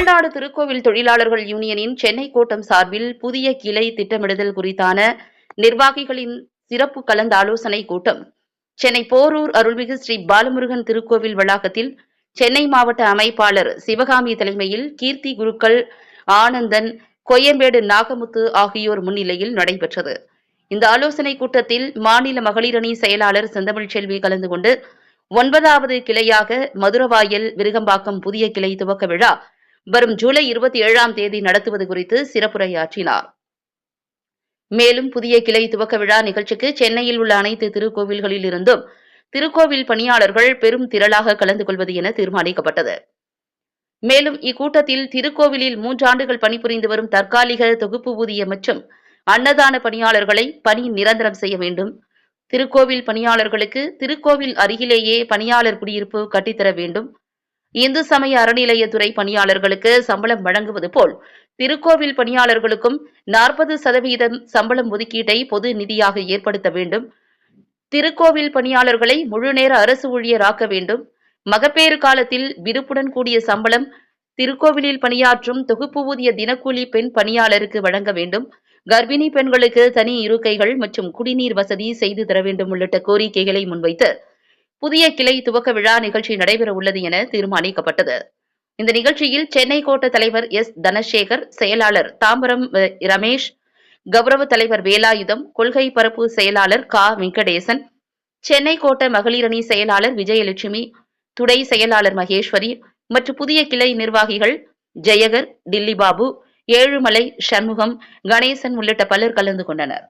தமிழ்நாடு திருக்கோவில் தொழிலாளர்கள் யூனியனின் சென்னை கோட்டம் சார்பில் புதிய கிளை திட்டமிடுதல் குறித்தான நிர்வாகிகளின் சிறப்பு கலந்து ஆலோசனை கூட்டம். சென்னை போரூர் அருள்மிகு ஸ்ரீ பாலமுருகன் திருக்கோவில் வளாகத்தில் சென்னை மாவட்ட அமைப்பாளர் சிவகாமி தலைமையில் கீர்த்தி குருக்கள் ஆனந்தன் கொயம்பேடு நாகமுத்து ஆகியோர் முன்னிலையில் நடைபெற்றது. இந்த ஆலோசனை கூட்டத்தில் மாநில மகளிரணி செயலாளர் செந்தமிழ் செல்வி கலந்து கொண்டு ஒன்பதாவது கிளையாக மதுரவாயல் விருகம்பாக்கம் புதிய கிளை துவக்க விழா வரும் ஜூலை இருபத்தி ஏழாம் தேதி நடத்துவது குறித்து சிறப்புரையாற்றினார். மேலும் புதிய கிளை துவக்க விழா நிகழ்ச்சிக்கு சென்னையில் உள்ள அனைத்து திருக்கோவில்களில் இருந்தும் திருக்கோவில் பணியாளர்கள் பெரும் திரளாக கலந்து கொள்வது என தீர்மானிக்கப்பட்டது. மேலும் இக்கூட்டத்தில் திருக்கோவிலில் மூன்றாண்டுகள் பணிபுரிந்து வரும் தற்காலிக தொகுப்பு ஊதிய மற்றும் அன்னதான பணியாளர்களை பணி நிரந்தரம் செய்ய வேண்டும். திருக்கோவில் பணியாளர்களுக்கு திருக்கோவில் அருகிலேயே பணியாளர் குடியிருப்பு கட்டித்தர வேண்டும். இந்து சமய அறநிலையத்துறை பணியாளர்களுக்கு சம்பளம் வழங்குவது போல் திருக்கோவில் பணியாளர்களுக்கும் நாற்பது சதவீதம் சம்பளம் ஒதுக்கீட்டை பொது நிதியாக ஏற்படுத்த வேண்டும். திருக்கோவில் பணியாளர்களை முழுநேர அரசு ஊழியராக்க வேண்டும். மகப்பேறு காலத்தில் விருப்புடன் கூடிய சம்பளம் திருக்கோவிலில் பணியாற்றும் தொகுப்பு ஊதிய தினக்கூலி பெண் பணியாளருக்கு வழங்க வேண்டும். கர்ப்பிணி பெண்களுக்கு தனி இருக்கைகள் மற்றும் குடிநீர் வசதி செய்து தர வேண்டும் உள்ளிட்ட கோரிக்கைகளை முன்வைத்து புதிய கிளை துவக்க விழா நிகழ்ச்சி நடைபெற உள்ளது என தீர்மானிக்கப்பட்டது. இந்த நிகழ்ச்சியில் சென்னை கோட்ட தலைவர் எஸ். தனசேகர் செயலாளர் தாம்பரம் ரமேஷ் கௌரவ தலைவர் வேலாயுதம் கொள்கை பரப்பு செயலாளர் கா. வெங்கடேசன் சென்னை கோட்ட மகளிரணி செயலாளர் விஜயலட்சுமி துணை செயலாளர் மகேஸ்வரி மற்றும் புதிய கிளை நிர்வாகிகள் ஜெயகர் டில்லி பாபு ஏழுமலை சண்முகம் கணேசன் உள்ளிட்ட பலர் கலந்து கொண்டனர்.